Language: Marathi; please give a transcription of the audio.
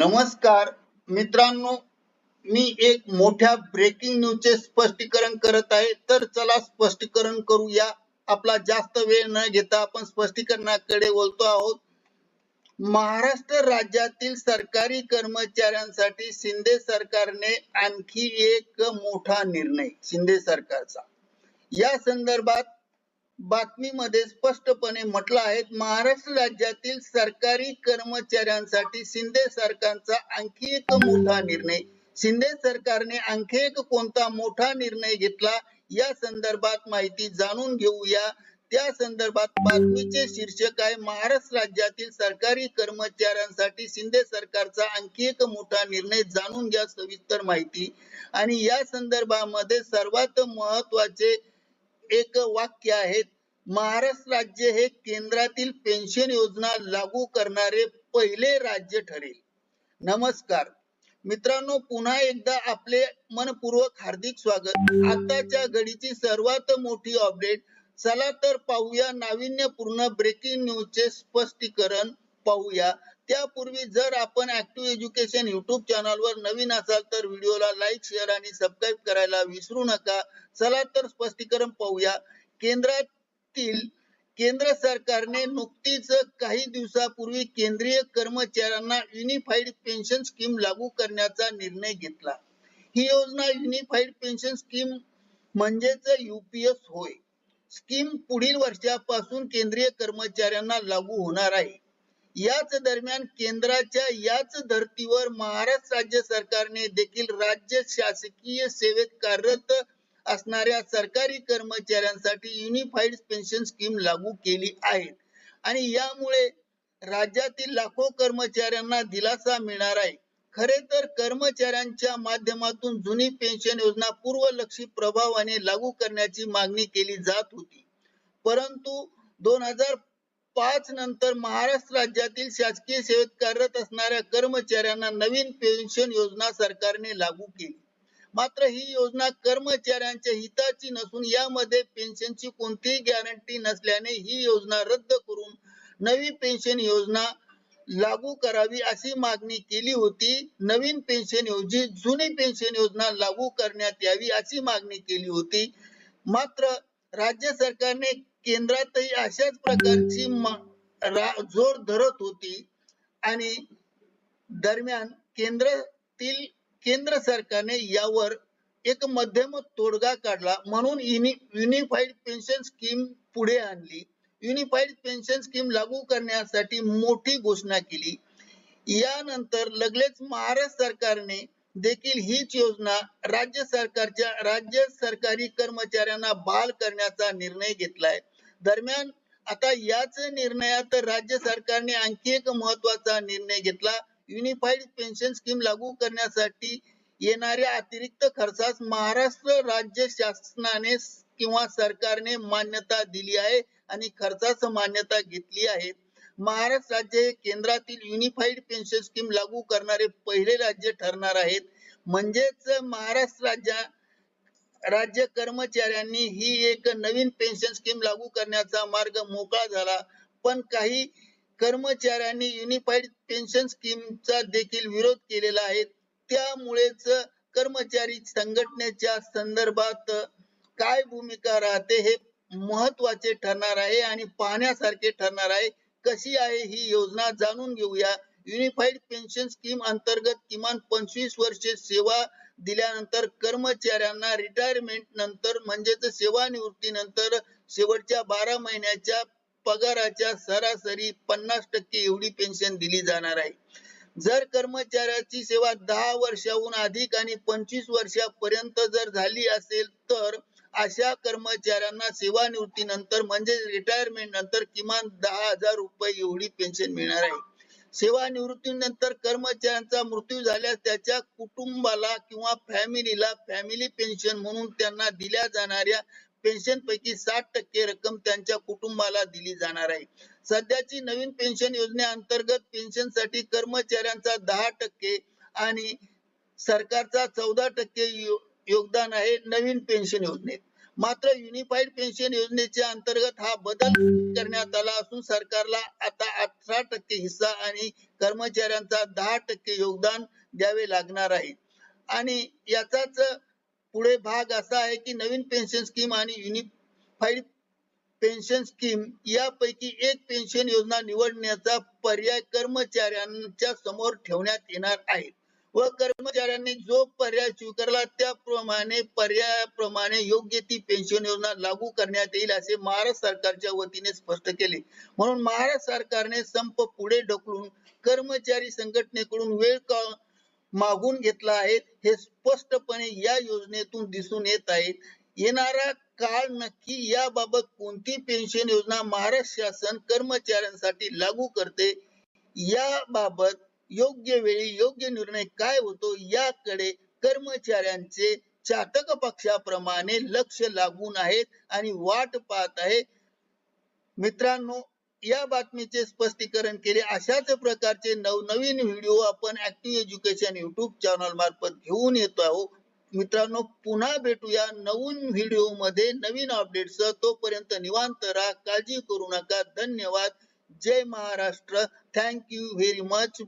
नमस्कार मित्रांनो मी एक मोठ्या ब्रेकिंग न्यूजचे स्पष्टीकरण करत आहे. तर चला स्पष्टीकरण करूया. आपला जास्त वेळ न घेता आपण स्पष्टीकरणाकडे बोलतो आहोत. महाराष्ट्र राज्यातील सरकारी कर्मचाऱ्यांसाठी शिंदे सरकारने आणखी एक मोठा निर्णय शिंदे सरकारचा. या संदर्भात बातमीमध्ये स्पष्टपणे म्हटलं आहे महाराष्ट्र राज्यातील सरकारी कर्मचाऱ्यांसाठी शिंदे सरकारचा आणखी एक मोठा निर्णय. शिंदे सरकारने आणखी एक कोणता मोठा निर्णय घेतला या संदर्भात माहिती जाणून घेऊया. त्या संदर्भात बातमीचे शीर्षक आहे महाराष्ट्र राज्यातील सरकारी कर्मचाऱ्यांसाठी शिंदे सरकारचा आणखी एक मोठा निर्णय जाणून घ्या सविस्तर माहिती. आणि या संदर्भामध्ये सर्वात महत्त्वाचे एक वाक्य आहे. महाराष्ट्र राज्य हे केंद्रातील पेन्शन योजना लागू करणारे पहिले राज्य ठरेल. नमस्कार. मित्रांनो पुन्हा एकदा आपले मनपूर्वक हार्दिक स्वागत. आताच्या घडीची सर्वात मोठी अपडेट. चला तर पाहूया नाविन्यपूर्ण ब्रेकिंग न्यूजचे स्पष्टीकरण. पाहूया. त्यापूर्वी जर आपण ऍक्टिव्ह एज्युकेशन युट्यूब चॅनलवर नवीन असाल तर व्हिडिओला लाईक शेअर आणि सबस्क्राईब करायला विसरू नका. चला तर स्पष्टीकरण पाहूया. केंद्रातील केंद्र सरकारने नुकतीच काही दिवसापूर्वी केंद्रीय कर्मचाऱ्यांना युनिफाईड पेन्शन स्कीम लागू करण्याचा निर्णय घेतला. ही योजना युनिफाईड पेन्शन स्कीम म्हणजेच युपीएस होय. स्कीम पुढील वर्षापासून केंद्रीय कर्मचाऱ्यांना लागू होणार आहे. याच दरम्यान केंद्राच्या याच धर्तीवर महाराष्ट्र राज्य सरकारने देखील राज्य शासकीय सेवेत कार्यरत असणाऱ्या सरकारी कर्मचाऱ्यांसाठी युनिफाईड पेन्शन स्कीम लागू केली आहे. आणि यामुळे राज्यातील लाखो कर्मचाऱ्यांना दिलासा मिळणार आहे. खरे तर कर्मचाऱ्यांच्या माध्यमातून जुनी पेन्शन योजना पूर्वलक्षी प्रभावाने लागू करण्याची मागणी केली जात होती. परंतु दोन हजार पाच नंतर महाराष्ट्र राज्यातील शासकीय सेवेत कार्यरत असणाऱ्या कर्मचाऱ्यांना नवीन पेन्शन योजना सरकारने लागू केली. मात्र ही योजना कर्मचाऱ्यांच्या हिताची नसून यामध्ये पेन्शनची कोणतीही गॅरंटी नसल्याने ही योजना रद्द करून नवी पेन्शन योजना लागू करावी अशी मागणी केली होती. नवीन पेन्शन योजना जुनी पेन्शन योजना लागू करण्यात यावी अशी मागणी केली होती. मात्र राज्य सरकारने केंद्रातही अशाच प्रकारची जोर धरत होती. आणि दरम्यान केंद्रातील केंद्र सरकारने यावर एक मध्यम तोडगा काढला. म्हणून युनिफाईड पेन्शन स्कीम पुढे आणली. युनिफाईड पेन्शन स्कीम लागू करण्यासाठी मोठी घोषणा केली. यानंतर लगेच महाराष्ट्र सरकारने देखील हीच योजना राज्य सरकारच्या राज्य सरकारी कर्मचाऱ्यांना बहाल करण्याचा निर्णय घेतलाय. दरम्यान आता याच निर्णयात राज्य सरकारने आणखी एक महत्त्वाचा निर्णय घेतला. युनिफाईड पेन्शन स्कीम लागू करण्यासाठी येणाऱ्या अतिरिक्त खर्चास महाराष्ट्र राज्य शासनाने किंवा सरकारने मान्यता दिली आहे आणि खर्चास मान्यता घेतली आहे. महाराष्ट्र राज्य हे केंद्रातील युनिफाईड पेन्शन स्कीम लागू करणारे पहिले राज्य ठरणार आहेत. म्हणजेच महाराष्ट्र राज्य राज्य कर्मचाऱ्यांनी ही एक नवीन पेन्शन स्कीम लागू करण्याचा मार्ग मोकळा झाला. पण काही कर्मचाऱ्यांनी युनिफाईड पेन्शन स्कीमचा देखील विरोध केलेला आहे. त्यामुळेच कर्मचारी संघटनेच्या संदर्भात काय भूमिका राहते हे महत्त्वाचे ठरणार आहे आणि पाहण्यासारखे ठरणार आहे. कशी आहे ही योजना जाणून घेऊया. युनिफाईड पेन्शन स्कीम अंतर्गत किमान पंचवीस वर्षे सेवा दिल्यानंतर कर्मचाऱ्यांना रिटायरमेंट नंतर म्हणजेच सेवानिवृत्तीनंतर शेवटच्या बारा महिन्याच्या पगाराच्या सरासरी पन्नास टक्के एवढी पेन्शन दिली जाणार आहे. जर कर्मचाऱ्याची सेवा दहा वर्षाहून अधिक आणि पंचवीस वर्षापर्यंत जर झाली असेल तर अशा कर्मचाऱ्यांना सेवानिवृत्तीनंतर म्हणजे रिटायरमेंट नंतर किमान दहा हजार रुपये एवढी पेन्शन मिळणार आहे. सेवानिवृत्तीनंतर कर्मचाऱ्यांचा मृत्यू झाल्यास त्याच्या कुटुंबाला किंवा फॅमिलीला फॅमिली पेन्शन म्हणून त्यांना दिल्या जाणाऱ्या पेन्शन पैकी साठ टक्के रक्कम त्यांच्या कुटुंबाला दिली जाणार आहे. सध्याची नवीन पेन्शन योजनेअंतर्गत पेन्शनसाठी कर्मचाऱ्यांचा दहा टक्के आणि सरकारचा चौदा टक्के योगदान आहे नवीन पेन्शन योजनेत. मात्र युनिफाईड पेन्शन योजनेच्या अंतर्गत हा बदल करण्यात आला असून सरकारला आता अठरा टक्के हिस्सा आणि कर्मचाऱ्यांचा दहा टक्के योगदान द्यावे लागणार आहे. आणि याचाच पुढे भाग असा आहे की नवीन पेन्शन स्कीम आणि युनिफाईड पेन्शन स्कीम यापैकी एक पेन्शन योजना निवडण्याचा पर्याय कर्मचाऱ्यांच्या समोर ठेवण्यात येणार आहे. व कर्मचाऱ्यांनी जो पर्याय स्वीकारला त्याप्रमाणे पर्यायाप्रमाणे योग्य ती पेन्शन योजना लागू करण्यात येईल असे महाराष्ट्र सरकारच्या वतीने स्पष्ट केले. म्हणून महाराष्ट्र सरकारने संप पुढे ढकलून कर्मचारी संघटनेकडून वेळ का मागून घेतला आहे हे स्पष्टपणे या योजनेतून दिसून येत आहे. येणारा काळ नक्की याबाबत कोणती पेन्शन योजना महाराष्ट्र शासन कर्मचाऱ्यांसाठी लागू करते याबाबत योग्य वेळी योग्य निर्णय काय होतो याकडे कर्मचाऱ्यांचे चातक पक्षाप्रमाणे लक्ष लागून आहेत आणि वाट पाहत आहे मित्रांनो या बातमीचे स्पष्टीकरण केले. अशाच प्रकारचे नवनवीन व्हिडिओ आपण ऍक्टिव्ह एज्युकेशन युट्यूब चॅनल मार्फत घेऊन येतो आहोत. मित्रांनो पुन्हा भेटूया नवीन व्हिडिओमध्ये नवीन अपडेट्स तोपर्यंत निवांत राहा काळजी करू नका. धन्यवाद. जय Maharashtra. Thank you very much